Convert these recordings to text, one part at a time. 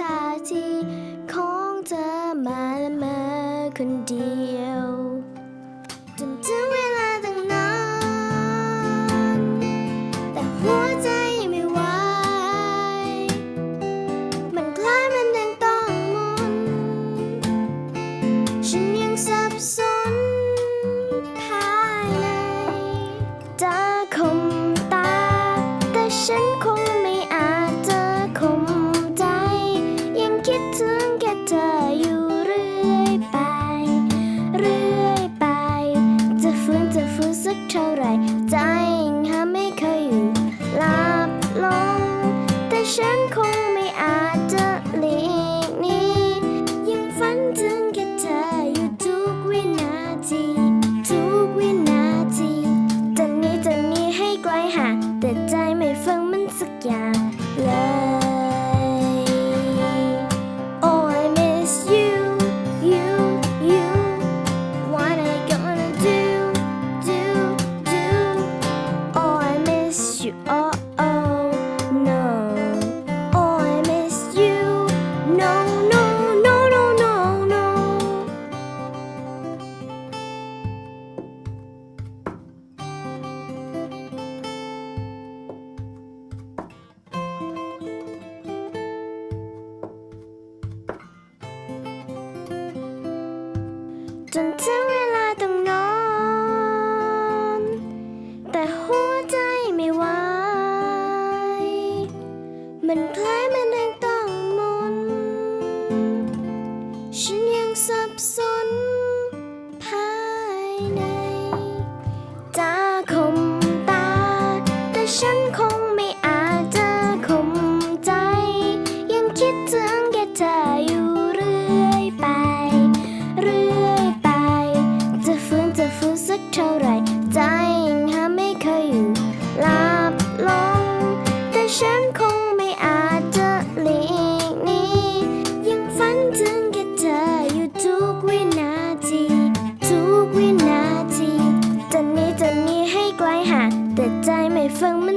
ชาติของเธอมาและเมอคนเดีย และฉันคงไม่อาจจะหลีกหนียังฝันถึงแค่เธออยู่ทุกวินาที ทุกวินาทีจะนีจะนีให้ไกลห่างแต่ใจไม่ฟังมันสักอย่าง จนถึงเวลาต้องนอน แต่หัวใจไม่ไหวมันพล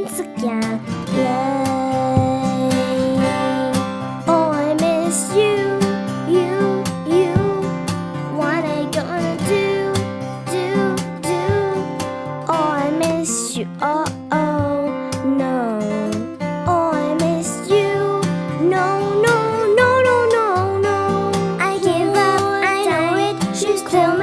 once again. I miss you you you. What I gonna do do do? Oh I miss you oh, oh no. Oh I miss you no no no no no no. I give up I know it tell me